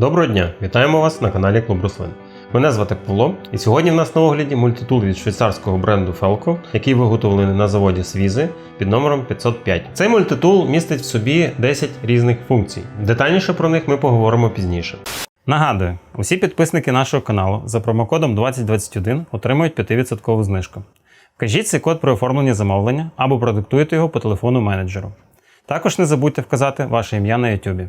Доброго дня! Вітаємо вас на каналі Клуб Руслин. Мене звати Павло, і сьогодні в нас на огляді мультитул від швейцарського бренду Felco, який виготовлений на заводі Свізи під номером 505. Цей мультитул містить в собі 10 різних функцій. Детальніше про них ми поговоримо пізніше. Нагадую, усі підписники нашого каналу за промокодом 2021 отримують 5% знижку. Вкажіть цей код при оформленні замовлення або продиктуйте його по телефону менеджеру. Також не забудьте вказати ваше ім'я на YouTube.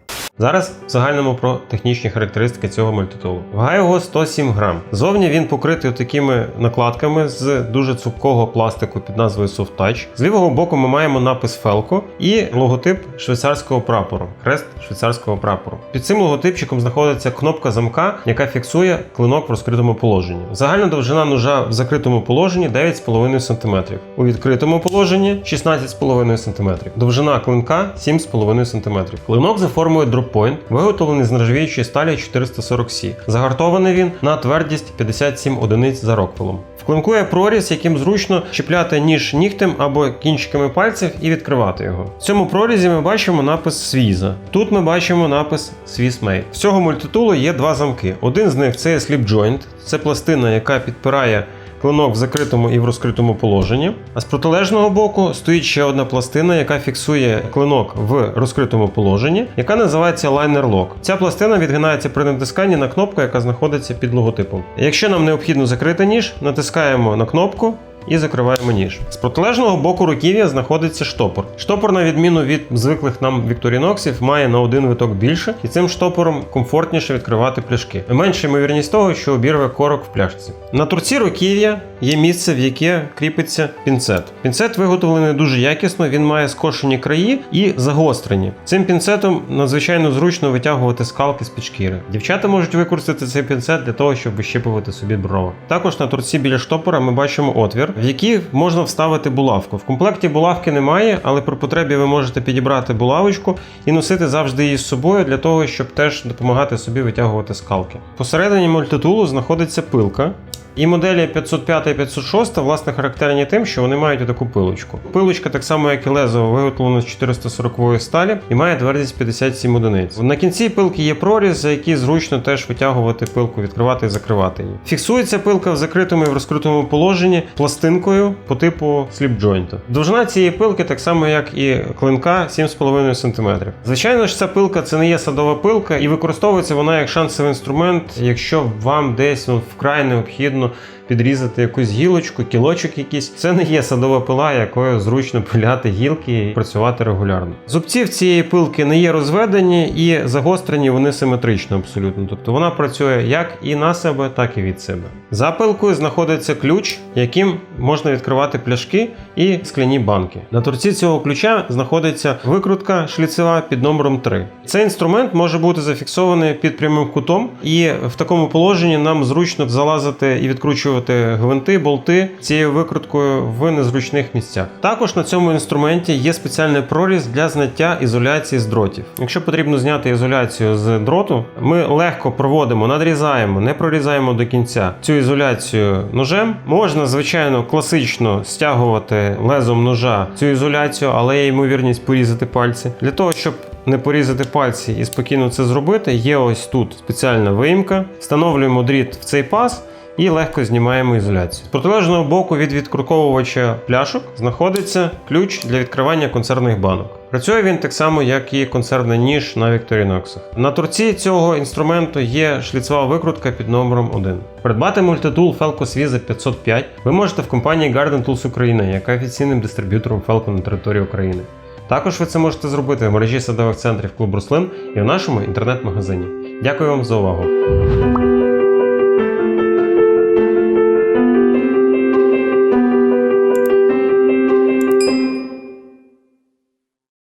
Зараз в загальному про технічні характеристики цього мультитулу. Вага його 107 грам. Зовні він покритий такими накладками з дуже цупкого пластику під назвою Soft Touch. З лівого боку ми маємо напис Felco і логотип швейцарського прапору, хрест швейцарського прапору. Під цим логотипчиком знаходиться кнопка замка, яка фіксує клинок в розкритому положенні. Загальна довжина ножа в закритому положенні 9,5 см. У відкритому положенні 16,5 см. Довжина клинка 7,5 см. Клинок за формою дроппойнт, виготовлений з нержавіючої сталі 440C. Загартований він на твердість 57 одиниць за роквелом. В клинку є проріз, яким зручно чіпляти ніж нігтем або кінчиками пальців і відкривати його. В цьому прорізі ми бачимо напис Свіза. Тут ми бачимо напис Swiss Made. В цього мультитулу є два замки. Один з них це slip joint, це пластина, яка підпирає клинок в закритому і в розкритому положенні. А з протилежного боку стоїть ще одна пластина, яка фіксує клинок в розкритому положенні, яка називається Liner Lock. Ця пластина відгинається при натисканні на кнопку, яка знаходиться під логотипом. Якщо нам необхідно закрити ніж, натискаємо на кнопку. І закриваємо ніж. З протилежного боку руків'я знаходиться штопор. Штопор, на відміну від звиклих нам вікторіноксів, має на один виток більше, і цим штопором комфортніше відкривати пляшки. Менша ймовірність того, що обірве корок в пляшці. На турці руків'я є місце, в яке кріпиться пінцет. Пінцет виготовлений дуже якісно, він має скошені краї і загострені. Цим пінцетом надзвичайно зручно витягувати скалки з під. Дівчата можуть використати цей пінцет для того, щоб вищипувати собі брови. Також на торці біля штопора ми бачимо отвір в який можна вставити булавку. В комплекті булавки немає, але при потребі ви можете підібрати булавочку і носити завжди її з собою для того, щоб теж допомагати собі витягувати скалки. Посередині мультитулу знаходиться пилка. І моделі 505 і 506 власне характерні тим, що вони мають таку пилочку. Пилочка, так само як і лезо, виготовлена з 440 сталі і має твердість 57 одиниць. На кінці пилки є проріз, за який зручно теж витягувати пилку, відкривати і закривати її. Фіксується пилка в закритому і в розкритому положенні пластинкою по типу сліп-джойнта. Довжина цієї пилки, так само як і клинка, 7,5 см. Звичайно ж, ця пилка це не є садова пилка, і використовується вона як шансовий інструмент, якщо вам десь ну, вкрай необхідно підрізати якусь гілочку, кілочок якийсь. Це не є садова пила, якою зручно пиляти гілки і працювати регулярно. Зубці в цієї пилки не є розведені і загострені вони симетрично абсолютно. Тобто вона працює як і на себе, так і від себе. За пилкою знаходиться ключ, яким можна відкривати пляшки і скляні банки. На торці цього ключа знаходиться викрутка шліцева під номером 3. Цей інструмент може бути зафіксований під прямим кутом, і в такому положенні нам зручно залазити і відкручувати гвинти, болти цією викруткою в незручних місцях. Також на цьому інструменті є спеціальний проріз для зняття ізоляції з дротів. Якщо потрібно зняти ізоляцію з дроту, ми легко проводимо, надрізаємо, не прорізаємо до кінця цю ізоляцію ножем. Можна, звичайно, класично стягувати лезом ножа цю ізоляцію, але є ймовірність порізати пальці. Для того, щоб не порізати пальці і спокійно це зробити, є ось тут спеціальна виїмка. Встановлюємо дріт в цей паз. І легко знімаємо ізоляцію. З протилежного боку від відкруковувача пляшок знаходиться ключ для відкривання консервних банок. Працює він так само, як і консервний ніж на Вікторіноксах. На торці цього інструменту є шліцова викрутка під номером 1. Придбати мультитул Felco Swiza 505 ви можете в компанії Garden Tools Україна, яка офіційним дистриб'ютором Felco на території України. Також ви це можете зробити в мережі садових центрів Клуб Руслин і в нашому інтернет-магазині. Дякую вам за увагу!